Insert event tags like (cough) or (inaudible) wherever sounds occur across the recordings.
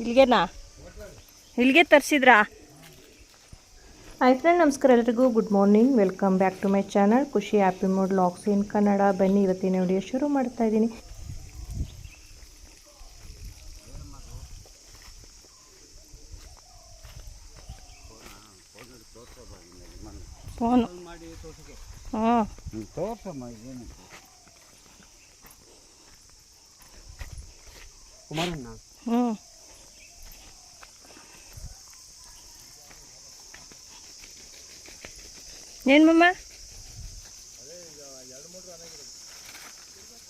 ಇಲ್ಲಿಗೆನಾ? ಇಲ್ಲಿಗೆ ತರಿಸಿದ್ರಾ? Hi friend ನಮಸ್ಕಾರ ಎಲ್ರಿಗೂ. Good morning welcome back to my channel Khushi happy mood logs in Kannada ಬನ್ನಿ ಇವತ್ತಿನ ವಿಡಿಯೋ ಶುರು ಮಾಡ್ತಾ ಇದ್ದೀನಿ. ಫೋನ್. ಹ್ಞೂ ಕುಮಾರಣ್ಣ ಏನು ಮಮ್ಮ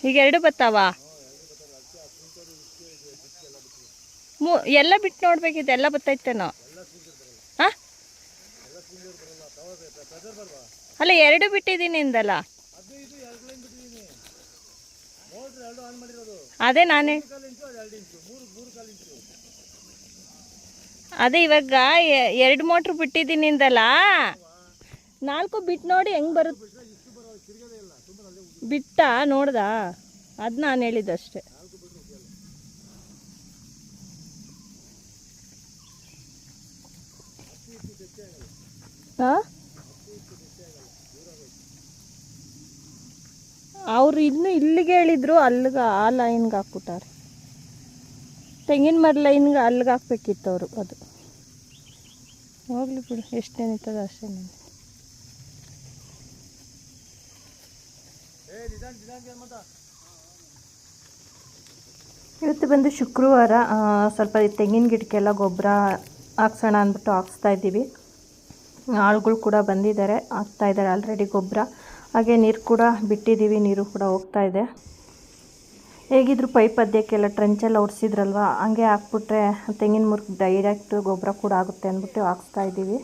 ಈಗ ಎರಡು ಬತ್ತಾವ? ಎಲ್ಲ ಬಿಟ್ಟು ನೋಡ್ಬೇಕಿತ್ತು ಎಲ್ಲ ಬತ್ತೈತೇನೋ ಹಾಂ? ಅಲ್ಲ, ಎರಡು ಬಿಟ್ಟಿದ್ದೀನಿ ಇಂದಲ್ಲ ಅದೇ ನಾನೇ. ಅದೇ ಇವಾಗ ಎರಡು ಮೋಟ್ರ್ ಬಿಟ್ಟಿದ್ದೀನಿ ಅಂದಲ್ಲ ನಾಲ್ಕು ಬಿಟ್ಟು ನೋಡಿ ಹೆಂಗ್ ಬರುತ್ತೆ ಬಿಟ್ಟ ನೋಡ್ದ? ಅದು ನಾನು ಹೇಳಿದ್ದಷ್ಟೇ ಹಾಂ ಅವ್ರು ಇನ್ನು ಇಲ್ಲಿಗೆ ಹೇಳಿದ್ರು ಅಲ್ಲಿಗೆ ಆ ಲೈನ್ಗೆ ಹಾಕ್ಬಿಟ್ಟಾರೆ. ತೆಂಗಿನ ಮರ ಲೈನ್ಗೆ ಅಲ್ಲಿಗೆ ಹಾಕ್ಬೇಕಿತ್ತು ಅವರು ಅದು. ಹೋಗ್ಲಿ ಬಿಡು ಎಷ್ಟೇನಿರ್ತದ ಅಷ್ಟೇ ಇವತ್ತು ಬಂದು ಶುಕ್ರವಾರ ಸ್ವಲ್ಪ ತೆಂಗಿನ ಗಿಡಕ್ಕೆಲ್ಲ ಗೊಬ್ಬರ ಹಾಕ್ಸೋಣ ಅಂದ್ಬಿಟ್ಟು ಹಾಕ್ಸ್ತಾ ಇದ್ದೀವಿ. ಆಳುಗಳು ಕೂಡ ಬಂದಿದ್ದಾರೆ ಹಾಕ್ತಾ ಇದ್ದಾರೆ ಆಲ್ರೆಡಿ ಗೊಬ್ಬರ. ಹಾಗೆ ನೀರು ಕೂಡ ಬಿಟ್ಟಿದ್ದೀವಿ, ನೀರು ಕೂಡ ಹೋಗ್ತಾ ಇದೆ. ಹೇಗಿದ್ರು ಪೈಪ್ ಅದ್ಯಕ್ಕೆಲ್ಲ ಟ್ರೆಂಚೆಲ್ಲ ಹೊಡ್ಸಿದ್ರಲ್ವ ಹಂಗೆ ಹಾಕ್ಬಿಟ್ರೆ ತೆಂಗಿನ ಮುರ್ಗೆ ಡೈರೆಕ್ಟ್ ಗೊಬ್ಬರ ಕೂಡ ಆಗುತ್ತೆ ಅಂದ್ಬಿಟ್ಟು ಹಾಕ್ಸ್ತಾ ಇದ್ದೀವಿ.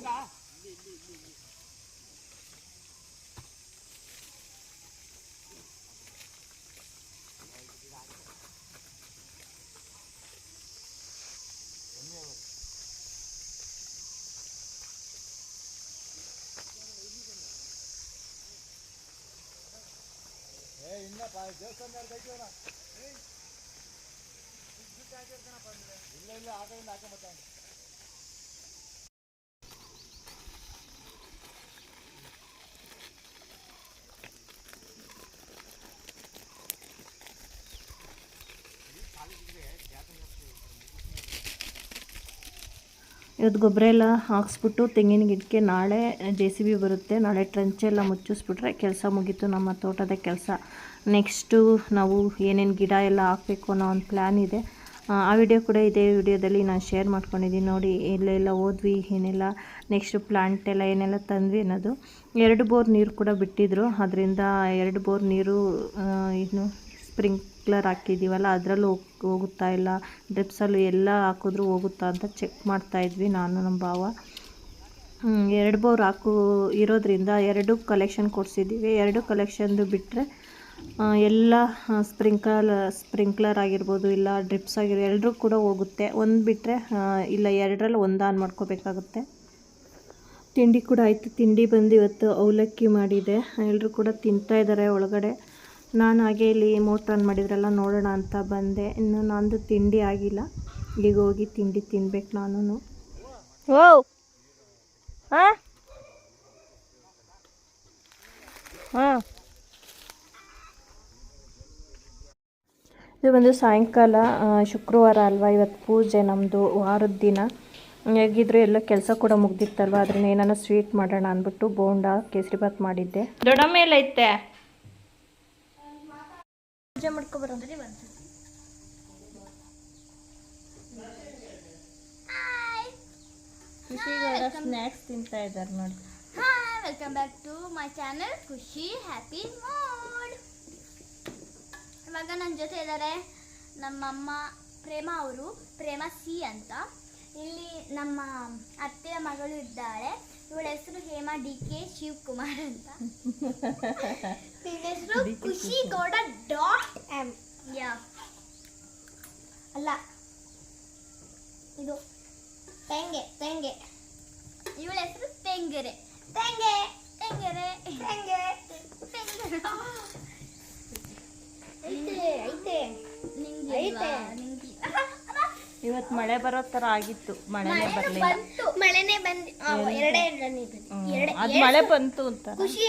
ಇಲ್ಲ ಇಲ್ಲ ಆ ಕಡೆಯಿಂದ ಮತ್ತೆ ಇವತ್ತು ಗೊಬ್ಬರ ಎಲ್ಲ ಹಾಕ್ಸ್ಬಿಟ್ಟು ತೆಂಗಿನ ಗಿಡಕ್ಕೆ ನಾಳೆ ಜೆ ಸಿ ಬಿ ಬರುತ್ತೆ. ನಾಳೆ ಟ್ರಂಚೆಲ್ಲ ಮುಚ್ಚಿಸ್ಬಿಟ್ರೆ ಕೆಲಸ ಮುಗೀತು. ನಮ್ಮ ತೋಟದ ಕೆಲಸ. ನೆಕ್ಸ್ಟು ನಾವು ಏನೇನು ಗಿಡ ಎಲ್ಲ ಹಾಕಬೇಕು ಅನ್ನೋ ಒಂದು ಪ್ಲ್ಯಾನ್ ಇದೆ. ಆ, ವಿಡಿಯೋ ಕೂಡ ಇದೆ ವಿಡಿಯೋದಲ್ಲಿ ನಾನು ಶೇರ್ ಮಾಡ್ಕೊಂಡಿದ್ದೀನಿ. ನೋಡಿ ಎಲ್ಲೆಲ್ಲ ಓದ್ವಿ ಏನೆಲ್ಲ ನೆಕ್ಸ್ಟ್ ಪ್ಲಾಂಟ್ ಎಲ್ಲ ಏನೆಲ್ಲ ತಂದ್ವಿ ಅನ್ನೋದು. ಎರಡು ಬೋರ್ ನೀರು ಕೂಡ ಬಿಟ್ಟಿದ್ರು. ಅದರಿಂದ ಎರಡು ಬೋರ್ ನೀರು ಇನ್ನು ಇನ್ನು ಸ್ಪ್ರಿಂಕ್ಲರ್ ಹಾಕಿದ್ದೀವಲ್ಲ ಅದರಲ್ಲೂ ಹೋಗ್, ಹೋಗುತ್ತಾ ಇಲ್ಲ? ಡ್ರಿಪ್ಸಲ್ಲೂ ಎಲ್ಲ ಹಾಕಿದ್ರು ಹೋಗುತ್ತಾ ಅಂತ ಚೆಕ್ ಮಾಡ್ತಾ ಇದ್ವಿ ನಾನು, ನಮ್ಮ ಭಾವ. ಎರಡು ಬೋರ್ ಹಾಕು, ಇರೋದ್ರಿಂದ ಎರಡು ಕಲೆಕ್ಷನ್ ಕೊಡಿಸಿದ್ದೀವಿ ಎರಡು ಕಲೆಕ್ಷನ್ದು ಬಿಟ್ಟರೆ ಎಲ್ಲ ಸ್ಪ್ರಿಂಕಲ್ ಸ್ಪ್ರಿಂಕ್ಲರ್ ಆಗಿರ್ಬೋದು ಇಲ್ಲ ಡ್ರಿಪ್ಸ್ ಆಗಿರೋ ಎಲ್ಲರೂ ಕೂಡ ಹೋಗುತ್ತೆ. ಒಂದು ಬಿಟ್ಟರೆ ಇಲ್ಲ, ಎರಡರಲ್ಲಿ ಒಂದು ಆನ್ ಮಾಡ್ಕೋಬೇಕಾಗುತ್ತೆ. ತಿಂಡಿ ಕೂಡ ಆಯಿತು. ತಿಂಡಿ ಬಂದು ಇವತ್ತು ಅವಲಕ್ಕಿ ಮಾಡಿದೆ. ಎಲ್ಲರೂ ಕೂಡ ತಿಂತಾ ಇದ್ದಾರೆ ಒಳಗಡೆ. ನಾನು ಹಾಗೆ ಇಲ್ಲಿ ಮೋಟ್ರ್ ಆನ್ ಮಾಡಿದ್ರಲ್ಲ ನೋಡೋಣ ಅಂತ ಬಂದೆ. ಇನ್ನು ನಂದು ತಿಂಡಿ ಆಗಿಲ್ಲ. ಇಲ್ಲಿಗೆ ಹೋಗಿ ತಿಂಡಿ ತಿನ್ಬೇಕು ನಾನು ಓ ಹಾಂ? ಹಾಂ. ಇದು ಬಂದು ಸಾಯಂಕಾಲ ಶುಕ್ರವಾರ ಅಲ್ವಾ? ಇವತ್ತು ಪೂಜೆ ನಮ್ಮದು ವಾರದ ದಿನ. ಹೇಗಿದ್ರು ಎಲ್ಲ ಕೆಲಸ ಕೂಡ ಮುಗ್ದಿತ್ತಲ್ವ? ಅದನ್ನ ಏನಾನ ಸ್ವೀಟ್ ಮಾಡೋಣ ಅಂದ್ಬಿಟ್ಟು ಬೋಂಡ ಕೇಸರಿಬಾತ್ ಮಾಡಿದ್ದೆ. ದೊಡ್ಡಮ್ಮ ಎಲ್ಲ ಐತೆ ಪೂಜೆ ಮಾಡ್ಕೊಬರ ಸ್ನ್ಯಾಕ್ಸ್ ತಿಂತಾ ಇದ್ದಾರೆ ನೋಡಿ. Hi welcome back to my channel Khushi happy mood ಇವಾಗ ನನ್ನ ಜೊತೆ ಇದ್ದಾರೆ ನಮ್ಮಮ್ಮ ಪ್ರೇಮ ಅವರು ಪ್ರೇಮ ಸಿ ಅಂತ. ಇಲ್ಲಿ ನಮ್ಮ ಅತ್ತೆಯ ಮಗಳು ಇದ್ದಾಳೆ. ಇವಳ ಹೆಸರು ಹೇಮಾ ಡಿ ಕೆ ಶಿವಕುಮಾರ್ ಅಂತ. (laughs) ನಿನ್ನ ಹೆಸರು ಖುಷಿ ಗೌಡ ಡಾಟ್ ಎಂ. ಯಾ. ಅಲ್ಲ. ಇದು. ತೆಂಗೆ ತೆಂಗೆ. ಇವಳ ಹೆಸರು ತೆಂಗೆರೆ. ತೆಂಗೆ ತೆಂಗೆರೆ. ತೆಂಗೆ. ತೆಂಗೆರೆ. (laughs) ಐತೆ ಐತೆ. ಇವತ್ತು ಮಳೆ ಬರೋ ತರ ಆಗಿತ್ತು. ಮಳೆನೇ ಬರ್ಲಿಲ್ಲ. ಬಂತು. ಮಳೆನೇ ಬಂದು ಎರಡೇ ಹನಿ ಬಂತು ಎರಡೇ ಮಳೆ ಬಂತು ಅಂತ ಖುಷಿ.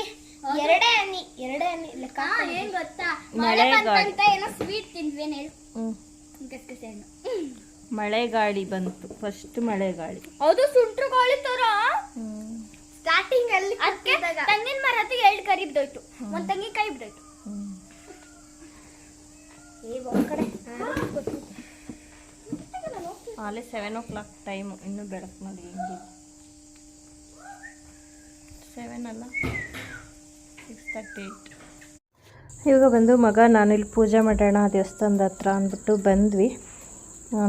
ಎರಡೇ ಹನಿ ಎರಡೇ ಹನಿ ಲೆಕ್ಕ ಏನ್ ಗೊತ್ತಾ? ಮಳೆ. ಬಂತಂತ ಏನೋ ಸ್ವೀಟ್ ತಿಂದ್ವಿ ಹೇಳು? ಹ್ಞೂ ಕಸ್ಕಸೆ ಹಣ್ಣು. ಮಳೆ ಗಾಳಿ ಬಂತು. ಫಸ್ಟ್ ಮಳೆ ಗಾಳಿ. ಅದು ಸುಂಟ್ರ ಗಾಳಿ ತರ. ಸ್ಟಾರ್ಟಿಂಗ್ ಅಲ್ಲಿ ಅದಕ್ಕೆ ತಂಗಿನ ಮರ ಹತ್ತಿ ಎರಡು ಕರಿ ಬಿದ್ದೋಯ್ತು. ಒಂದ್ ತೆಂಗಿನಕಾಯಿ ಬಿದ್ದೋಯ್ತು. ಹ್ಞೂ ಏ ಒಂದ್ ಕಡೆ. ಆಲೆ ಸೆವೆನ್ ಓ ಕ್ಲಾಕ್ ಟೈಮು ಇನ್ನೂ ಬೆಳಕು ನೋಡಿ ಸೆವೆನ್ ಅಲ್ಲ? ಸಿಕ್ಸ್ ತರ್ಟಿ ಏಯ್ಟ್ ಇವಾಗ ಬಂದು ಮಗ ನಾನು ಇಲ್ಲಿ ಪೂಜೆ ಮಾಡೋಣ ದೇವಸ್ಥಾನದ ಹತ್ರ ಅಂದ್ಬಿಟ್ಟು ಬಂದ್ವಿ.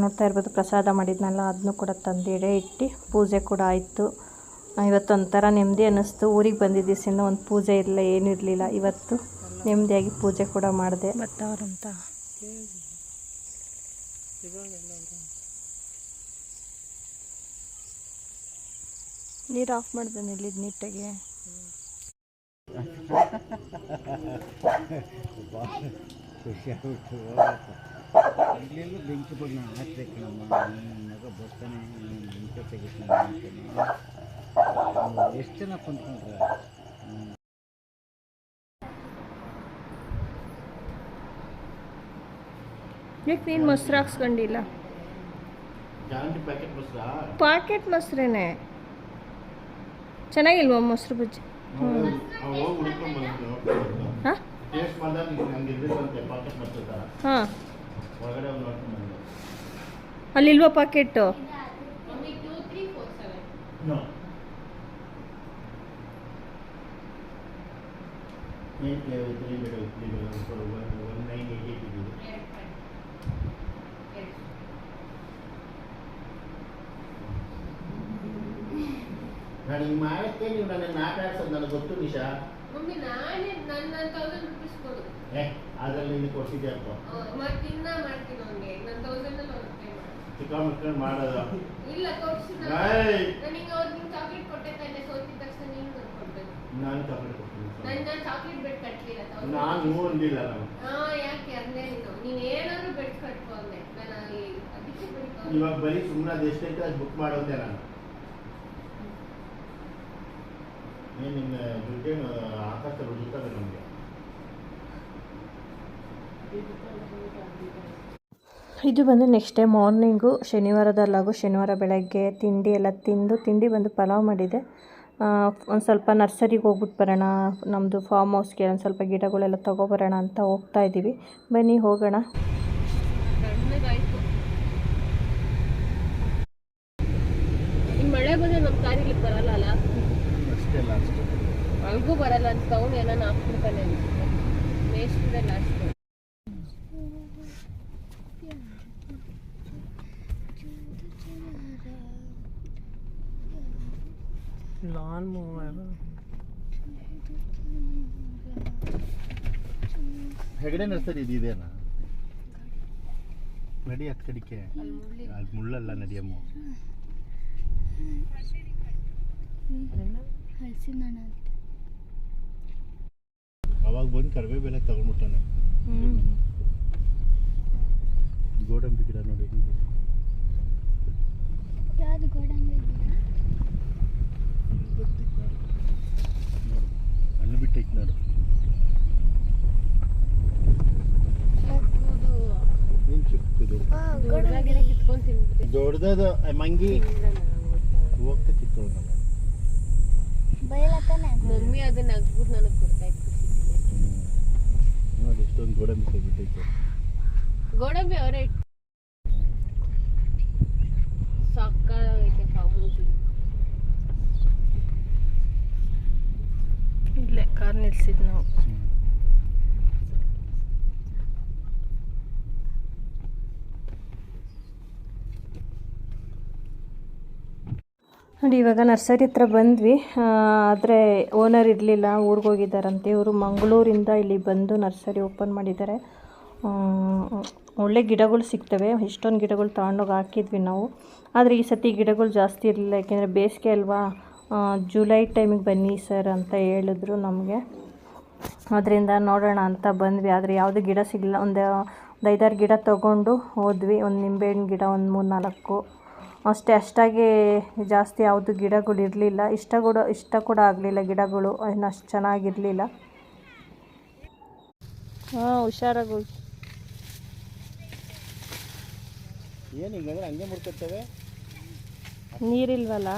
ನೋಡ್ತಾ ಇರ್ಬೋದು ಪ್ರಸಾದ ಮಾಡಿದ್ನಲ್ಲ ಅದನ್ನು ಕೂಡ ತಂದು ಎಡೆ ಇಟ್ಟು ಪೂಜೆ ಕೂಡ ಆಯಿತು. ಇವತ್ತು ಒಂಥರ ನೆಮ್ಮದಿ ಅನ್ನಿಸ್ತು. ಊರಿಗೆ ಬಂದಿದ್ದ ದಿವಸದಿಂದ ಒಂದು ಪೂಜೆ ಇರಲಿಲ್ಲ ಏನೂ ಇರಲಿಲ್ಲ. ಇವತ್ತು ನೆಮ್ಮದಿಯಾಗಿ ಪೂಜೆ ಕೂಡ ಮಾಡಿದೆ. ಬರ್ತಾವ್ರಂತ ನೀರು ಆಫ್ ಮಾಡ್ದೆ ಇಲ್ಲಿ ನೀಟಾಗಿ. ಇಲ್ಲೆಲ್ಲ ಬೆಂಕಿ ಬಿಟ್ಟು ನಾನು ಹಾಕ್ಬೇಕು ನಮ್ಮ ಮಗ ಬರ್ತಾನೆ ತೆಗಿತಾನೆ ಅಂತಾನೆ ಎಷ್ಟು ಜನ ಕುಂತ್ಕೊಂಡ್ರೆ ಯಾಕೆ ನೀನು ಮೊಸರು? ಹಾಕ್ಸ್ಕೊಂಡಿಲ್ಲ ಪ್ಯಾಕೆಟ್ ಮೊಸರೇನೆ. ಚೆನ್ನಾಗಿಲ್ವಾ ಮೊಸರು ಬಜ್ಜಿ? ಹಾಂ? ಟೇಸ್ಟ್ ಮಾಡಿದಾಗ ನಂಗೆ ಇರ್ಬೇಕಂತೆ ಪಾಕೆಟ್ ಬರ್ತದ ಹಾಂ ಹೊರಗಡೆ ಒಂದು ನೋಡ್ಕೊಂಡು ಬಂದೆ ಅಲ್ಲಿಲ್ವಾ ಪಾಕೆಟು ನೋ ಏಟ್ ತ್ರೀ ಬೇಡ ತ್ರೀ ಬೇಡ ಒನ್ ನೈನ್ ಏಯ್ಟ್ ಏಯ್ಟ್ ಇದ್ದೀವಿ ನಾನು ಹಿಂಗೆ ಮಾಡಕ್ಕೆ ನೀವು ನನ್ನ ಆಟ ಆಡ್ಸೋದು ನನಗೆ ಗೊತ್ತು ನಿಶಾ? ಮಮ್ಮಿ ನಾನೇ ನನ್ನ ತೌಸಂಡ್ ರುಪೀಸ್ ಕೊಡು ಏ ಅದ್ರಲ್ಲಿ ನೀನು ಕೊಡ್ತಿದ್ದೆ ಅಪ್ಪ? ಮತ್ತೆ ಇನ್ನ ಮಾಡ್ತೀನಿ ಅವ್ನಿಗೆ. ನನ್ನ ತೌಸಂಡ್ ಚಿಕ್ಕ ಮಕ್ಕಳು ಮಾಡೋದು. ಇಲ್ಲ ಕೊಡ್ಸು ಏಯ್! ನನಗೆ ಅವ್ರು ನಿಂಗೆ ಚಾಕ್ಲೇಟ್ ಕೊಟ್ಟೆ ತಾನೆ ಸೋತಿದ ತಕ್ಷಣ ನೀನು ಕೊಡ್ಬೇಕು. ನಾನು ಚಾಕ್ಲೇಟ್ ಕೊಡ್ತೀನಿ ನಾನು ನಾನು ಚಾಕ್ಲೇಟ್ ಬೆಟ್ thousand. ನಾನು ಅಂದಿಲ್ಲ ನಾನು. ಹಾ ಯಾಕೆ ಅಂದೆ ನೀನು ನೀನು ಏನಾದ್ರು ಬೆಟ್ ಕಟ್ಕೊ ಅಂದೆ. ನಾನು ಅದಕ್ಕೆ ಇವಾಗ ಬರೀ ಸುಮ್ಮನೆ ಅದು ಎಷ್ಟೈತೆ ಅದು ಬುಕ್ ಮಾಡೋದೆ ನಾನು ಏನು ಇದು ಬಂದು ನೆಕ್ಸ್ಟ್ ಡೇ ಮಾರ್ನಿಂಗು ಶನಿವಾರದಲ್ಲಾಗೂ ಶನಿವಾರ ಬೆಳಗ್ಗೆ ತಿಂಡಿ ಎಲ್ಲ ತಿಂದು, ತಿಂಡಿ ಬಂದು ಪಲಾವ್ ಮಾಡಿದೆ. ಒಂದು ಸ್ವಲ್ಪ ನರ್ಸರಿಗೆ ಹೋಗ್ಬಿಟ್ಟು ಬರೋಣ ನಮ್ಮದು ಫಾರ್ಮ್ ಹೌಸ್ಗೆ ಒಂದು ಸ್ವಲ್ಪ ಗಿಡಗಳೆಲ್ಲ ತೊಗೊಬರೋಣ ಅಂತ ಹೋಗ್ತಾ ಇದ್ದೀವಿ ಬನ್ನಿ ಹೋಗೋಣ ತಣ್ಣಗಾಯ್ತು ಈ ಮಳೆ ಬಂದ್ರೆ ನಮ್ಮ ಕಾರಿಗೆ ಬರಲ್ಲ ಅಲ್ಲ ಅಷ್ಟೇ ಲಾಸ್ಟ್ ನನಗೂ ಬರಲ್ಲ ಅಂತ ತಗೊಂಡು ಏನಾನ ಹಾಕ್ಬಿಡ್ತಾನೆ ಅನ್ಸುತ್ತೆ ಮೇಷ್ಟ್ರೆ last lawn mower Hegde nursery ಇದೇನಾ ನಡಿ ಹತ್ತು ಕಡಿಕೆ ಅದು ಮುಳ್ಳಲ್ಲ ನಡಿಯಮ್ಮ ಅವಾಗ ಬಂದು ಕಡಿಮೆ ಬೆಲೆ ತಗೊಂಡ್ಬಿಟ್ಟಾನೆ. ಗೋಡಂಬಿ ಗಿಡ ನೋಡಿ ಯಾವ್ದು ಗೋಡಂಬಿ ಬರ್ತಿತ್ತು ನೋಡು. ನೋಡು ಹಣ್ಣು ಬಿಟ್ಟೈತೆ ನೋಡು ಏನು ಚಿಕ್ಕದು? ದೊಡ್ಡದದು ಮಂಗಿ. ಹೋಗ್ತಾ ಬಯಲತ್ತಾನೆ ಮಮ್ಮಿ ಅದನ್ನ ಅಗ್ಬಿಟ್ಟು ನನಗೆ ಕೊಡ್ತಾ ಇತ್ತು ನೋಡಿ ಎಷ್ಟೊಂದು ಗೋಡಂಬಿ ತೆಗಿತೈತೆ ಗೋಡಂಬಿ ಅವರೇ. ಸಾಕಾಗೈತೆ ಫಾರ್ಮ್ ಇಲ್ಲೇ ಕಾರ್ ನಿಲ್ಸಿದ್ ನಾವು. ನೋಡಿ, ಇವಾಗ ನರ್ಸರಿ ಹತ್ರ ಬಂದ್ವಿ. ಆದರೆ ಓನರ್ ಇರಲಿಲ್ಲ, ಊರಿಗೆ ಹೋಗಿದ್ದಾರಂತೆ. ಇವರು ಮಂಗಳೂರಿಂದ ಇಲ್ಲಿ ಬಂದು ನರ್ಸರಿ ಓಪನ್ ಮಾಡಿದ್ದಾರೆ. ಒಳ್ಳೆ ಗಿಡಗಳು ಸಿಗ್ತವೆ. ಇಷ್ಟೊಂದು ಗಿಡಗಳು ತಗೊಂಡೋಗಿ ಹಾಕಿದ್ವಿ ನಾವು. ಆದರೆ ಈ ಸತಿ ಗಿಡಗಳು ಜಾಸ್ತಿ ಇರಲಿಲ್ಲ. ಯಾಕೆಂದರೆ ಬೇಸಿಗೆ ಅಲ್ವಾ? ಜುಲೈ ಟೈಮಿಗೆ ಬನ್ನಿ ಸರ್ ಅಂತ ಹೇಳಿದ್ರು ನಮಗೆ. ಅದರಿಂದ ನೋಡೋಣ ಅಂತ ಬಂದ್ವಿ. ಆದರೆ ಯಾವುದು ಗಿಡ ಸಿಗಲಿಲ್ಲ. ಒಂದು ಒಂದು ಐದಾರು ಗಿಡ ತೊಗೊಂಡು ಹೋದ್ವಿ. ಒಂದು ನಿಂಬೆಹಣ್ಣು ಗಿಡ, ಒಂದು ಮೂರು ನಾಲ್ಕು ಅಷ್ಟೇ ಅಷ್ಟಾಗಿ ಜಾಸ್ತಿ ಯಾವುದು ಗಿಡಗಳು ಇರಲಿಲ್ಲ. ಇಷ್ಟ ಕೂಡ ಇಷ್ಟ ಕೂಡ ಆಗಲಿಲ್ಲ ಗಿಡಗಳು. ಏನು ಅಷ್ಟು ಚೆನ್ನಾಗಿರಲಿಲ್ಲ. ಹಾಂ ಹುಷಾರಾಗಿ ಹೋಗಿ ಏನು ಹಂಗೆ ಮುಡ್ಕೊತೇವೆ ನೀರಿಲ್ವಲ್ಲ?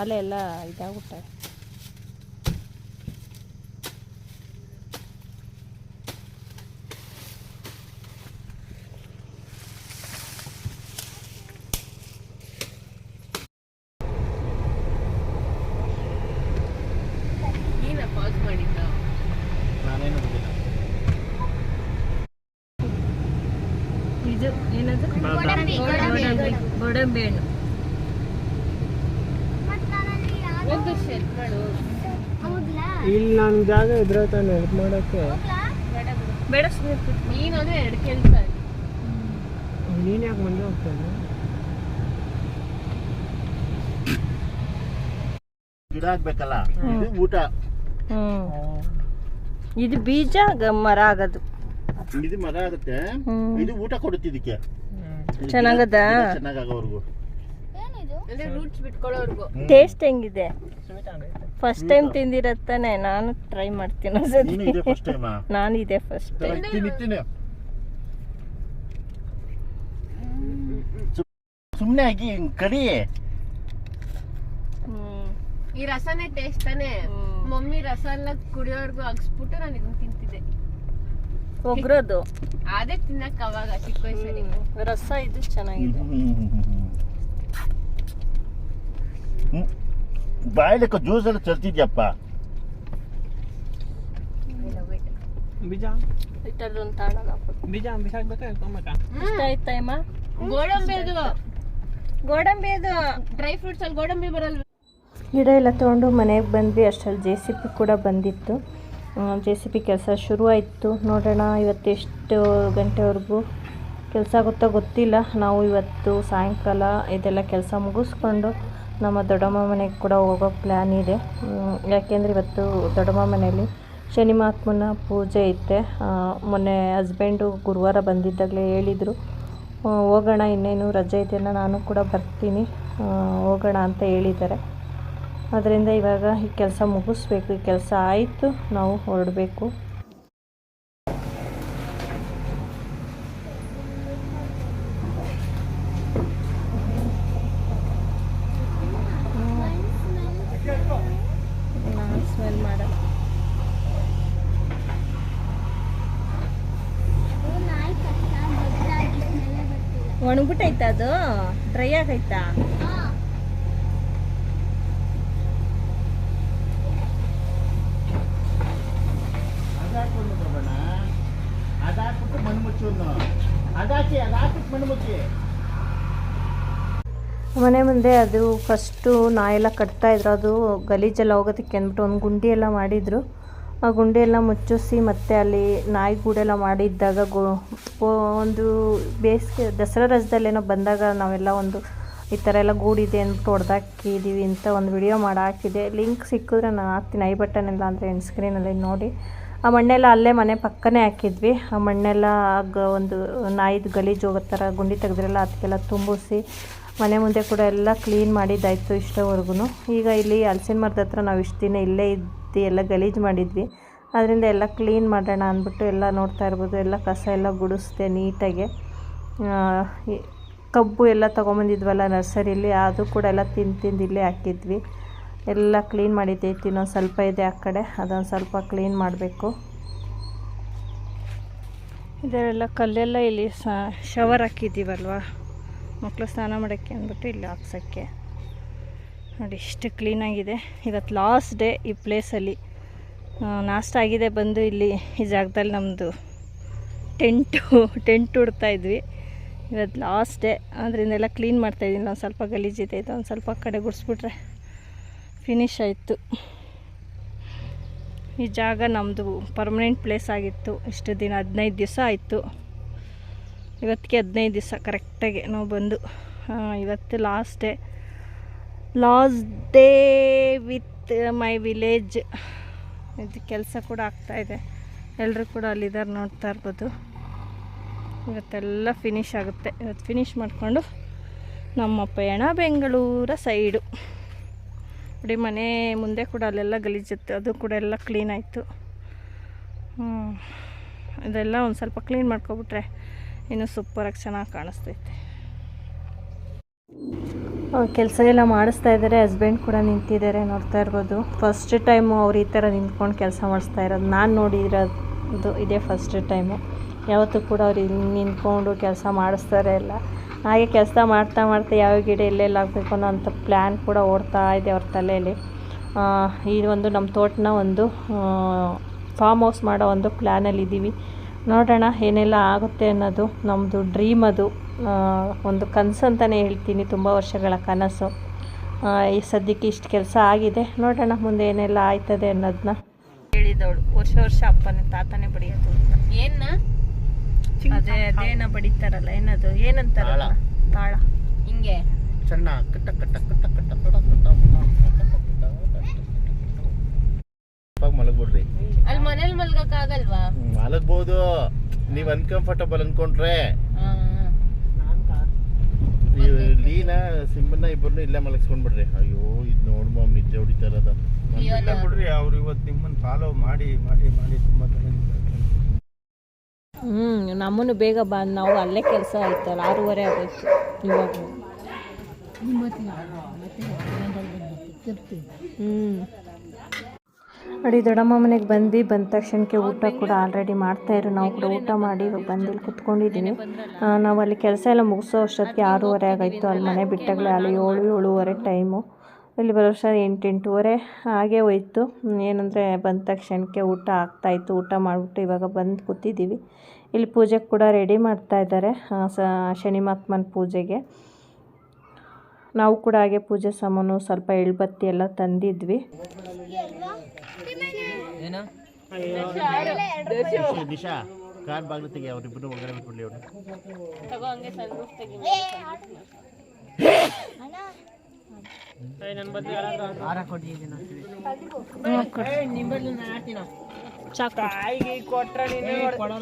ಅಲೆ ಎಲ್ಲ ಇದಾಗ್ಬಿಟ್ಟೆ ನೀನ ಪಾಸ್ ಮಾಡಿದ್ದ ನಾನೇನು ಹೋಗಿಲ್ಲ ಇದು ಏನದು? ಗೋಡಂಬಿ ಹಣ್ಣು. ಇಲ್ಲಿ ನನ್ನ ಜಾಗ ಇದ್ರೆ ತಾನೆ ಹೆಲ್ಪ್ ಮಾಡೋಕ್ಕೆ? ಬೇಡ ನೀನು ಅಂದ್ರೆ ಎರಡು ಕೆಲಸ ನೀನು ಯಾಕೆ ಮುಂದೆ ಹೋಗ್ತಾನೆ ಗಿಡ ಹಾಕ್ಬೇಕಲ್ಲ? ಇದು ಊಟ. ಇದು ಬೀಜ ಮರ ಆಗೋದು. ಇದು ಮರ ಆಗುತ್ತೆ. ಇದು ಊಟ ಕೊಡುತ್ತೆ ಇದಕ್ಕೆ. ಚೆನ್ನಾಗದ? ಬಿಟ್ಕೊಳ್ಳೋರ್ಗು ಟೇಸ್ಟ್ ಹೆಂಗಿದೆ? ಫಸ್ಟ್ ಟೈಮ್ ತಿಂದಿರತ್ತಾನೆ. ನಾನು ಟ್ರೈ ಮಾಡ್ತೀನಿ ನೀನು ಇದೆ ಫಸ್ಟ್ ಟೈಮ್ ನಾನು ಇದೆ ಫಸ್ಟ್ ಟೈಮ್ ತಿನ್ನಿ ತಿನ್ನು. ಸುಮ್ಮನೆ ಆಗಿ ಕಡಿ ಈ ರಸನೇ ಟೇಸ್ಟ್ ತಾನೆ. ಮಮ್ಮಿ ರಸ ಎಲ್ಲ ಕುಡಿಯೋರ್ಗು ಹಾಕ್ಸ್ಬಿಟ್ಟು ನಾನು ಇದನ್ನ ತಿಂತಿದ್ದೆ. ಒಗ್ರೋದು. ಅದೇ ತಿನ್ನಕ್ ಅವಾಗ ಚಿಕ್ಕ ವಯಸ್ಸಲ್ಲಿ ರಸ ಇದು ಚೆನ್ನಾಗಿದೆ. ಬಾಯ್ಲಕ್ಕ ಜ್ಯೂಸ್ ಎಲ್ಲ ಚಲ್ತಿದ್ಯಪ್ಪ ಬೀಜ? ಇಟ್ಟರೊಂದು ತಾಣಲ್ಲ ಬೀಜ ಬಿಸಾಕ್ಬೇಕಾ ಇಟ್ಕೊಂಬೇಕಾ? ಇಷ್ಟ ಆಯ್ತಾ ಅಮ್ಮ ಗೋಡಂಬಿ ಅದು. ಗೋಡಂಬಿ ಅದು. ಡ್ರೈ ಫ್ರೂಟ್ಸ್ ಅಲ್ಲಿ ಗೋಡಂಬಿ ಬರಲ್ವ? ಗಿಡ ಎಲ್ಲ ತೊಗೊಂಡು ಮನೆಗೆ ಬಂದ್ವಿ. ಅಷ್ಟರಲ್ಲಿ ಜೆ ಸಿ ಪಿ ಕೂಡ ಬಂದಿತ್ತು. ಜೆ ಸಿ ಬಿ ಕೆಲಸ ಶುರು ಆಯಿತು. ನೋಡೋಣ ಇವತ್ತು ಎಷ್ಟು ಗಂಟೆವರೆಗೂ ಕೆಲಸ ಆಗುತ್ತೋ ಗೊತ್ತಿಲ್ಲ. ನಾವು ಇವತ್ತು ಸಾಯಂಕಾಲ ಇದೆಲ್ಲ ಕೆಲಸ ಮುಗಿಸ್ಕೊಂಡು ನಮ್ಮ ದೊಡ್ಡಮ್ಮ ಮನೆಗೆ ಕೂಡ ಹೋಗೋ ಪ್ಲ್ಯಾನ್ ಇದೆ. ಯಾಕೆಂದರೆ ಇವತ್ತು ದೊಡ್ಡಮ್ಮ ಮನೆಯಲ್ಲಿ ಶನಿ ಮಹಾತ್ಮನ ಪೂಜೆ ಐತೆ. ಮೊನ್ನೆ ಹಸ್ಬೆಂಡು ಗುರುವಾರ ಬಂದಿದ್ದಾಗಲೇ ಹೇಳಿದರು. ಹೋಗೋಣ, ಇನ್ನೇನು ರಜೆ ಇದೆಯಲ್ಲ ನಾನು ಕೂಡ ಬರ್ತೀನಿ. ಹೋಗೋಣ ಅಂತ ಹೇಳಿದ್ದಾರೆ. ಅದರಿಂದ ಇವಾಗ ಈ ಕೆಲಸ ಮುಗಿಸ್ಬೇಕು ಈ ಕೆಲಸ ಆಯಿತು ನಾವು ಹೊರಡಬೇಕು. ಒಣಗ್ಬಿಟ್ಟೈತಾ ಅದು? ಡ್ರೈ ಆಗೈತಾ? ಮನೆ ಮುಂದೆ ಅದು ಫಸ್ಟು ನಾಯೆಲ್ಲ ಕಟ್ತಾ ಇದ್ರು. ಅದು ಗಲೀಜೆಲ್ಲ ಹೋಗೋದಕ್ಕೆ ಅಂದ್ಬಿಟ್ಟು ಒಂದು ಗುಂಡಿ ಎಲ್ಲ ಮಾಡಿದರು. ಆ ಗುಂಡಿ ಎಲ್ಲ ಮುಚ್ಚಿಸಿ ಮತ್ತೆ ಅಲ್ಲಿ ನಾಯಿ ಗೂಡೆಲ್ಲ ಮಾಡಿದ್ದಾಗ ಒಂದು ಬೇಸಿಗೆ, ದಸರಾ ರಜದಲ್ಲೇನೋ ಬಂದಾಗ ನಾವೆಲ್ಲ ಒಂದು ಈ ಥರ ಎಲ್ಲ ಗೂಡಿದೆ ಅಂದ್ಬಿಟ್ಟು ಹೊಡೆದಾಕಿದ್ದೀವಿ ಅಂತ ಒಂದು ವಿಡಿಯೋ ಮಾಡಿ ಹಾಕಿದೆ. ಲಿಂಕ್ ಸಿಕ್ಕಿದ್ರೆ ನಾನು ಹಾಕ್ತೀನಿ. ಐ ಬಟನ್ ಎಲ್ಲ ಅಂದರೆ ಎಂಡ್ ಸ್ಕ್ರೀನಲ್ಲಿ ನೋಡಿ. ಆ ಮಣ್ಣೆಲ್ಲ ಅಲ್ಲೇ ಮನೆ ಪಕ್ಕನೇ ಹಾಕಿದ್ವಿ. ಆ ಮಣ್ಣೆಲ್ಲ ಆಗ ಒಂದು ನಾಯಿದು ಗಲೀಜು ಹೋಗೋ ಥರ ಗುಂಡಿ ತೆಗೆದ್ರೆಲ್ಲ, ಅದಕ್ಕೆಲ್ಲ ತುಂಬಿಸಿ ಮನೆ ಮುಂದೆ ಕೂಡ ಎಲ್ಲ ಕ್ಲೀನ್ ಮಾಡಿದ್ದಾಯಿತು ಇಷ್ಟವರೆಗೂ ಈಗ ಇಲ್ಲಿ ಹಲಸಿನ ಮರದ ಹತ್ರ ನಾವು ಇಷ್ಟು ದಿನ ಇಲ್ಲೇ ಇದ್ದು ಎಲ್ಲ ಗಲೀಜು ಮಾಡಿದ್ವಿ. ಅದರಿಂದ ಎಲ್ಲ ಕ್ಲೀನ್ ಮಾಡೋಣ ಅಂದ್ಬಿಟ್ಟು ಎಲ್ಲ ನೋಡ್ತಾ ಇರ್ಬೋದು. ಎಲ್ಲ ಕಸ ಎಲ್ಲ ಗುಡಿಸ್ದೆ ನೀಟಾಗೆ. ಕಬ್ಬು ಎಲ್ಲ ತೊಗೊಂಬಂದಿದ್ವಲ್ಲ ನರ್ಸರಿಲಿ, ಅದು ಕೂಡ ಎಲ್ಲ ತಿಂದು ತಿಂದು ಇಲ್ಲೇ ಹಾಕಿದ್ವಿ. ಎಲ್ಲ ಕ್ಲೀನ್ ಮಾಡಿದ್ದೈತಿ ಇನ್ನೊಂದು ಸ್ವಲ್ಪ ಇದೆ ಆ ಕಡೆ, ಅದೊಂದು ಸ್ವಲ್ಪ ಕ್ಲೀನ್ ಮಾಡಬೇಕು. ಇದರೆಲ್ಲ ಕಲ್ಲೆಲ್ಲ ಇಲ್ಲಿ ಶವರ್ ಹಾಕಿದ್ದೀವಲ್ವ? ಮಕ್ಕಳು ಸ್ನಾನ ಮಾಡೋಕ್ಕೆ ಅಂದ್ಬಿಟ್ಟು ಇಲ್ಲಿ ಹಾಕ್ಸೋಕ್ಕೆ. ನೋಡಿ, ಇಷ್ಟು ಕ್ಲೀನಾಗಿದೆ ಇವತ್ತು ಲಾಸ್ಟ್ ಡೇ ಈ ಪ್ಲೇಸಲ್ಲಿ ನಾಷ್ಟ ಆಗಿದೆ, ಬಂದು ಇಲ್ಲಿ ಈ ಜಾಗದಲ್ಲಿ ನಮ್ಮದು ಟೆಂಟು, ಟೆಂಟ್ ಉಡ್ತಾ ಇದ್ವಿ. ಇವತ್ತು ಲಾಸ್ಟ್ ಡೇ ಅದರಿಂದೆಲ್ಲ ಕ್ಲೀನ್ ಮಾಡ್ತಾಯಿದ್ದೀನಿ ಒಂದು ಸ್ವಲ್ಪ ಗಲೀಜಿದೆ ಇದು ಒಂದು ಸ್ವಲ್ಪ ಕಡೆ ಗುಡಿಸ್ಬಿಟ್ರೆ ಫಿನಿಶ್ ಆಯಿತು. ಈ ಜಾಗ ನಮ್ಮದು ಪರ್ಮನೆಂಟ್ ಪ್ಲೇಸ್ ಆಗಿತ್ತು. ಇಷ್ಟು ದಿನ ಹದಿನೈದು ದಿವಸ ಆಯಿತು. ಇವತ್ತಿಗೆ ಹದಿನೈದು ದಿವಸ ಕರೆಕ್ಟಾಗಿ ನಾವು ಬಂದು ಇವತ್ತು last day last day with my village ಇದು ಕೆಲಸ ಕೂಡ ಆಗ್ತಾಯಿದೆ ಎಲ್ಲರೂ ಕೂಡ ಅಲ್ಲಿದ್ದಾರೆ ನೋಡ್ತಾ ಇರ್ಬೋದು. ಇವತ್ತೆಲ್ಲ ಫಿನಿಶ್ ಆಗುತ್ತೆ. ಇವತ್ತು ಫಿನಿಶ್ ಮಾಡಿಕೊಂಡು ನಮ್ಮ ಪಯಣ ಬೆಂಗಳೂರ ಸೈಡು ನೋಡಿ ಮನೆ ಮುಂದೆ ಕೂಡ ಅಲ್ಲೆಲ್ಲ ಗಲೀಜಿತ್ತು. ಅದು ಕೂಡ ಎಲ್ಲ ಕ್ಲೀನ್ ಆಯಿತು. ಇದೆಲ್ಲ ಒಂದು ಸ್ವಲ್ಪ ಕ್ಲೀನ್ ಮಾಡ್ಕೊಬಿಟ್ರೆ ಇನ್ನೂ ಸೂಪರಾಗಿ ಚೆನ್ನಾಗಿ ಕಾಣಿಸ್ತೈತೆ. ಕೆಲಸ ಎಲ್ಲ ಮಾಡಿಸ್ತಾ ಇದ್ದಾರೆ ಹಸ್ಬೆಂಡ್ ಕೂಡ ನಿಂತಿದ್ದಾರೆ ನೋಡ್ತಾ ಇರ್ಬೋದು. ಫಸ್ಟ್ ಟೈಮು ಅವ್ರು ಈ ಥರ ನಿಂತ್ಕೊಂಡು ಕೆಲಸ ಮಾಡಿಸ್ತಾ ಇರೋದು. ನಾನು ನೋಡಿರೋದು ಇದೇ ಫಸ್ಟ್ ಟೈಮು ಯಾವತ್ತೂ ಕೂಡ ಅವ್ರು ಇಲ್ಲಿ ನಿಂತ್ಕೊಂಡು ಕೆಲಸ ಮಾಡಿಸ್ತಾರೆ ಇಲ್ಲ. ಹಾಗೆ ಕೆಲಸ ಮಾಡ್ತಾ ಮಾಡ್ತಾ ಯಾವ ಗಿಡ ಎಲ್ಲೆಲ್ಲಿ ಆಗಬೇಕು ಅನ್ನೋ ಅಂಥ ಪ್ಲ್ಯಾನ್ ಕೂಡ ಓಡ್ತಾ ಇದೆ ಅವ್ರ ತಲೆಯಲ್ಲಿ. ಇದು ಒಂದು ನಮ್ಮ ತೋಟನ ಒಂದು ಫಾರ್ಮ್ ಹೌಸ್ ಮಾಡೋ ಒಂದು ಪ್ಲ್ಯಾನಲ್ಲಿ ಇದ್ದೀವಿ ನೋಡೋಣ ಏನೆಲ್ಲ ಆಗುತ್ತೆ ಅನ್ನೋದು. ನಮ್ಮದು ಡ್ರೀಮ್ ಅದು. ಒಂದು ಕನಸು ಅಂತಲೇ ಹೇಳ್ತೀನಿ. ತುಂಬ ವರ್ಷಗಳ ಕನಸು. ಈ ಸದ್ಯಕ್ಕೆ ಇಷ್ಟು ಕೆಲಸ ಆಗಿದೆ. ನೋಡೋಣ ಮುಂದೆ ಏನೆಲ್ಲ ಆಯ್ತದೆ ಅನ್ನೋದನ್ನ ಹೇಳಿದವಳು ವರ್ಷ ವರ್ಷ ಅಪ್ಪನೇ ತಾತನೇ ಬಡಿಯೋದು ಏನ? ಅದೇ ಅದೇನ ಬಡಿತಾರಲ್ಲ ಏನದು? ಏನಂತಾರಲ್ಲ? ತಾಳ. ಹಿಂಗೆ ಸಣ್ಣ ಕಟ್ಟ ಕಟ್ಟ ಕಟ್ಟ ಕಟ್ಟ ಕಟ್ಟ ಕಟ್ಟ ಮಲಗ್ಬಿಡ್ರಿ. ಅಲ್ಲಿ ಮನೇಲಿ ಮಲ್ಗಕ್ ಆಗಲ್ವಾ ಮಲಗ್ಬೋದು. ನೀವ್ ಅನ್ಕಂಫರ್ಟಬಲ್ ಅನ್ಕೊಂಡ್ರೆ. ನೀವು ಲೀನಾ ಸಿಂಬನ್ನ ಇಬ್ಬರನ್ನ ಇಲ್ಲೇ ಮಲಗಿಸ್ಕೊಂಡ್ಬಿಡ್ರಿ. ಅಯ್ಯೋ ಇದು ನೋಡ್ ಮಾಮ್ ನಿಜ ಹೊಡಿತಾ ಇರೋದ. ಇಲ್ಲ ಬಿಡ್ರಿ ಅವ್ರು ಇವತ್ತು ನಿಮ್ಮನ್ನ ಫಾಲೋ ಮಾಡಿ ಮಾಡಿ ಮಾಡಿ ತುಂಬಾ ಹ್ಞೂ ನಮ್ಮನ್ನು ಬೇಗ ಬಂದು ನಾವು ಅಲ್ಲೇ ಕೆಲಸ ಆಯ್ತಲ್ಲ ಆರೂವರೆ ಆಗೋಯ್ತು ಇವಾಗ ಹ್ಞೂ ನೋಡಿ ದೊಡ್ಡಮ್ಮ ಮನೆಗೆ ಬಂದು ಬಂದ ತಕ್ಷಣಕ್ಕೆ ಊಟ ಕೂಡ ಆಲ್ರೆಡಿ ಇರೋ ನಾವು ಕೂಡ ಊಟ ಮಾಡಿ ಇವಾಗ ಇಲ್ಲಿ ಕುತ್ಕೊಂಡಿದ್ದೀನಿ. ನಾವು ಅಲ್ಲಿ ಕೆಲಸ ಎಲ್ಲ ಮುಗಿಸೋ ಅಷ್ಟೊತ್ತಿಗೆ ಆರೂವರೆ ಆಗಾಯಿತು. ಅಲ್ಲಿ ಮನೆ ಬಿಟ್ಟಾಗಲೇ ಅಲ್ಲಿ ಏಳು, ಏಳುವರೆ ಟೈಮು ಇಲ್ಲಿ ಬರೋ ವರ್ಷ ಎಂಟು ಎಂಟೂವರೆ ಹಾಗೆ ಹೋಯ್ತು. ಏನಂದರೆ ಬಂದ ತಕ್ಷಣಕ್ಕೆ ಊಟ ಆಗ್ತಾಯಿತ್ತು ಊಟ ಮಾಡಿಬಿಟ್ಟು ಇವಾಗ ಬಂದು ಕೂತಿದ್ದೀವಿ. ಇಲ್ಲಿ ಪೂಜೆ ಕೂಡ ರೆಡಿ ಮಾಡ್ತಾ ಇದ್ದಾರೆ ಶನಿ ಮಹಾತ್ಮನ ಪೂಜೆಗೆ. ನಾವು ಕೂಡ ಹಾಗೆ ಪೂಜೆ ಸಾಮಾನು ಸ್ವಲ್ಪ ಎಳ್ಬತ್ತಿ ಎಲ್ಲ ತಂದಿದ್ವಿ. ದಿಶಾ ಕಾರ್ ಬಾಗ್ಲು ತೆಗಿ ಅವ್ರಿಬ್ರು ಒಳಗಡೆ ಬಿಟ್ಬಿಡ್ಲಿ ಅವ್ರು.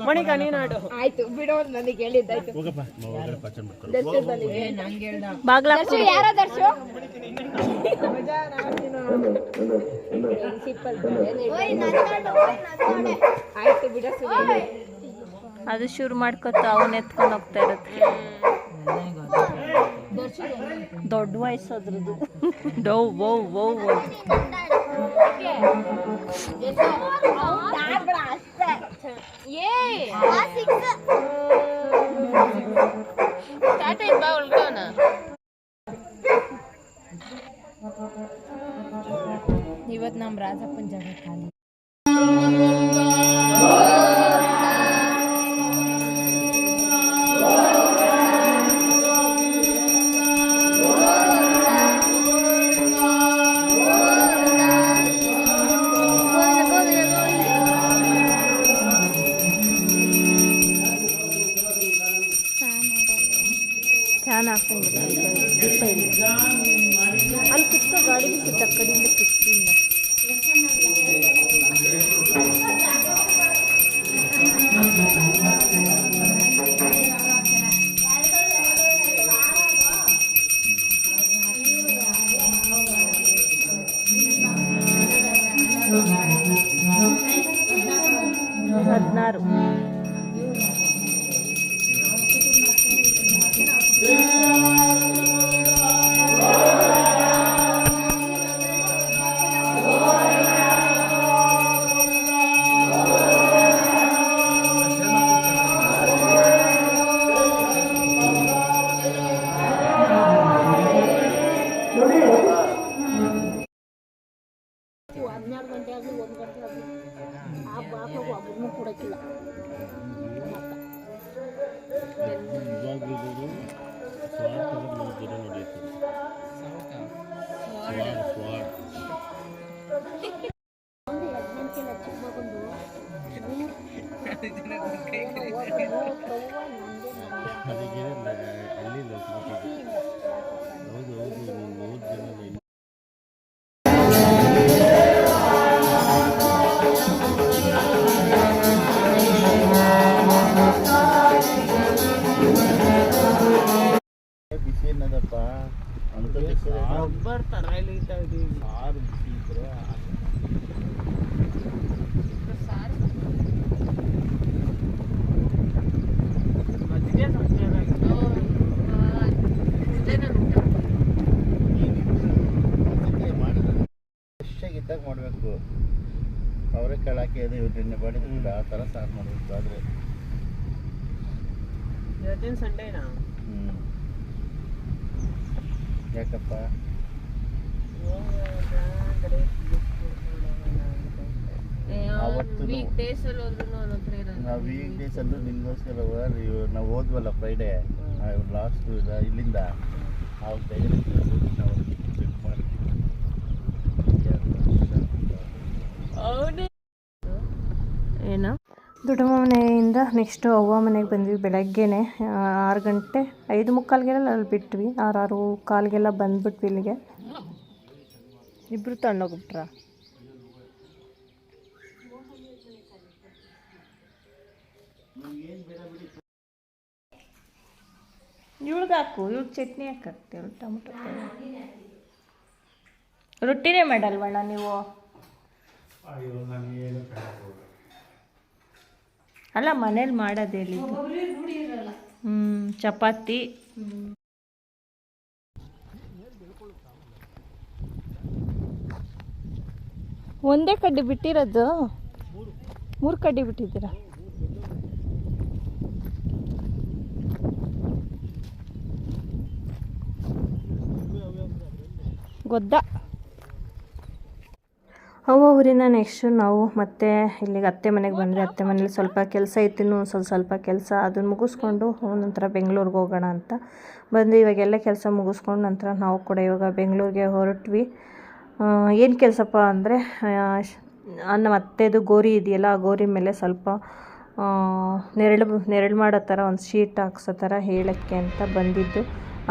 ಮಣಿಕ ನೀನಾಡು ಹೋಗಪ್ಪ ಒಳಗಡೆ ಪಚನ್ ಬಿಟ್ಕೊಳ್ಳಿ ಬಾಗ್ಲ ಅದು ಶುರು ಮಾಡ್ಕೊತ ಅವನ್ ಎತ್ಕೊಂಡು ಹೋಗ್ತಾ ಇರುತ್ತೆ. ದೊಡ್ಡ ವಯಸ್ಸು ಅದ್ರದ್ದು. ಡೌ ವೌ ವೌ ಅಂತ. ಗಾಡಿ ಥರ ಇಳಿತಾ ಇದೀವಿ ಸಾರು ಬಿಸಿ ಇದ್ರೆ ಮಜ್ಜಿಗೆ ಸಕ್ಕತ್ತಾಗಿ ಫ್ರೆಶ್ ಆಗಿದ್ದಾಗ ಮಾಡಬೇಕು. ಅವರೇ ಕಾಳು ಅದು ಇವತ್ತು ಮಾಡಿದ್ರೆ ಆ ಥರ ಸಾರು ಮಾಡಬೇಕು. ಆದರೆ ಇವತ್ತಿನ ಸಂಡೇನಾ ಹ್ಞೂ ಯಾಕಪ್ಪ? ಅವತ್ತು ವೀಕ್ ಡೇಸ್ ಅಲ್ಲಿ ಹೋದ್ರು ಅವನ ಹತ್ರ ಇರಲ್ಲ ನಾವು ವೀಕ್ ಡೇಸಲ್ಲೂ ನಿಮಗೋಸ್ಕರ ನಾವು ಹೋದ್ವಲ್ಲ ಫ್ರೈಡೇ ಲಾಸ್ಟ್ ಇಲ್ಲಿಂದ. ಅವಾಗ ಡೈರೆಕ್ಟ್ ನಾವು ಚೆಕ್ ಮಾಡ್ತೀವಿ. ದೊಡ್ಡಮ್ಮ ಮನೆಯಿಂದ ನೆಕ್ಸ್ಟು ಅವ್ವ ಮನೆಗೆ ಬಂದ್ವಿ ಬೆಳಗ್ಗೆನೆ. ಆರು ಗಂಟೆ ಐದು ಮುಕ್ಕಾಲ್ಗೆಲ್ಲ ಅಲ್ಲಿ ಬಿಟ್ವಿ. ಆರು ಆರು ಕಾಲ್ಗೆಲ್ಲ ಬಂದ್ಬಿಟ್ವಿ ಇಲ್ಲಿಗೆ. ಇಬ್ಬರು ತಗೊಂಡೋಗ್ಬಿಟ್ರ ಇವಳಿಗೆ ಹಾಕು ಇವಳಿಗೆ ಚಟ್ನಿ ಯಾಕೆ ಹಾಕ್ತೀವಿ ಟೊಮೊಟೊ ರೊಟ್ಟಿನೇ ಮಾಡಲ್ವಣ್ಣ ನೀವು? ಅಲ್ಲ ಮನೇಲಿ ಮಾಡೋದು ಹೇಳಿದ್ದು ಹ್ಞೂ ಚಪಾತಿ. ಒಂದೇ ಕಡ್ಡಿ ಬಿಟ್ಟಿರೋದು? ಮೂರು ಕಡ್ಡಿ ಬಿಟ್ಟಿದ್ದೀರ? ಗೊದ್ದ. ಅವ್ವ ಊರಿನ ನೆಕ್ಸ್ಟು ನಾವು ಮತ್ತೆ ಇಲ್ಲಿಗೆ ಅತ್ತೆ ಮನೆಗೆ ಬಂದರೆ ಅತ್ತೆ ಮನೇಲಿ ಸ್ವಲ್ಪ ಕೆಲಸ ಇತ್ತು ಇನ್ನೂ ಸ್ವಲ್ಪ ಸ್ವಲ್ಪ ಕೆಲಸ. ಅದನ್ನು ಮುಗಿಸ್ಕೊಂಡು ನಂತರ ಬೆಂಗಳೂರಿಗೆ ಹೋಗೋಣ ಅಂತ ಬಂದು ಇವಾಗೆಲ್ಲ ಕೆಲಸ ಮುಗಿಸ್ಕೊಂಡು ನಂತರ ನಾವು ಕೂಡ ಇವಾಗ ಬೆಂಗಳೂರಿಗೆ ಹೊರಟ್ವಿ. ಏನು ಕೆಲಸಪ್ಪ ಅಂದರೆ ನಮ್ಮ ಅತ್ತೆದು ಗೋರಿ ಇದೆಯಲ್ಲ, ಆ ಗೋರಿ ಮೇಲೆ ಸ್ವಲ್ಪ ನೆರಳು ನೆರಳು ಮಾಡೋ ಥರ ಒಂದು ಶೀಟ್ ಹಾಕ್ಸೋ ಥರ ಹೇಳೋಕ್ಕೆ ಅಂತ ಬಂದಿದ್ದು.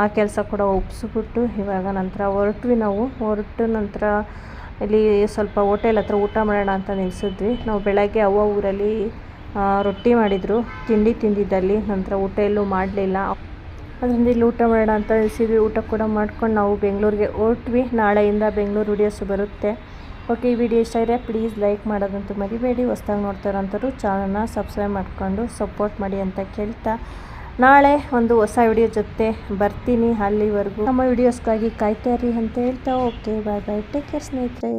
ಆ ಕೆಲಸ ಕೂಡ ಒಪ್ಪಿಸ್ಬಿಟ್ಟು ಇವಾಗ ನಂತರ ಹೊರಟ್ವಿ ನಾವು. ಹೊರಟು ನಂತರ ಇಲ್ಲಿ ಸ್ವಲ್ಪ ಹೋಟೆಲ್ ಹತ್ರ ಊಟ ಮಾಡೋಣ ಅಂತ ನಿಲ್ಸಿದ್ವಿ. ನಾವು ಬೆಳಗ್ಗೆ ಅವ್ವ ಊರಲ್ಲಿ ರೊಟ್ಟಿ ಮಾಡಿದರು. ತಿಂಡಿ ತಿಂದಿದ್ದಲ್ಲಿ. ನಂತರ ಊಟ ಎಲ್ಲೂ ಮಾಡಲಿಲ್ಲ. ಅದರಿಂದ ಇಲ್ಲಿ ಊಟ ಮಾಡೋಣ ಅಂತ ನಿಲ್ಸಿದ್ವಿ. ಊಟ ಕೂಡ ಮಾಡ್ಕೊಂಡು ನಾವು ಬೆಂಗಳೂರಿಗೆ ಹೊರಟ್ವಿ. ನಾಳೆಯಿಂದ ಬೆಂಗಳೂರು ವಿಡಿಯೋಸ್ ಬರುತ್ತೆ. ಓಕೆ, ಈ ವಿಡಿಯೋ ಇಷ್ಟ ಇದೆ ಪ್ಲೀಸ್ ಲೈಕ್ ಮಾಡೋದಂತೂ ಮರಿಬೇಡಿ. ಹೊಸ್ದಾಗಿ ನೋಡ್ತಾರಂತರೂ ಚಾನಲ್ನ ಸಬ್ಸ್ಕ್ರೈಬ್ ಮಾಡಿಕೊಂಡು ಸಪೋರ್ಟ್ ಮಾಡಿ ಅಂತ ಕೇಳ್ತಾ ನಾಳೆ ಒಂದು ಹೊಸ ವಿಡಿಯೋ ಜೊತೆ ಬರ್ತೀನಿ ಅಲ್ಲಿವರೆಗೂ. ನಮ್ಮ ವಿಡಿಯೋಸ್ಗಾಗಿ ಕಾಯ್ತಾ ಇರಿ ಅಂತ ಹೇಳ್ತಾ okay bye bye take care ಸ್ನೇಹಿತರೆ.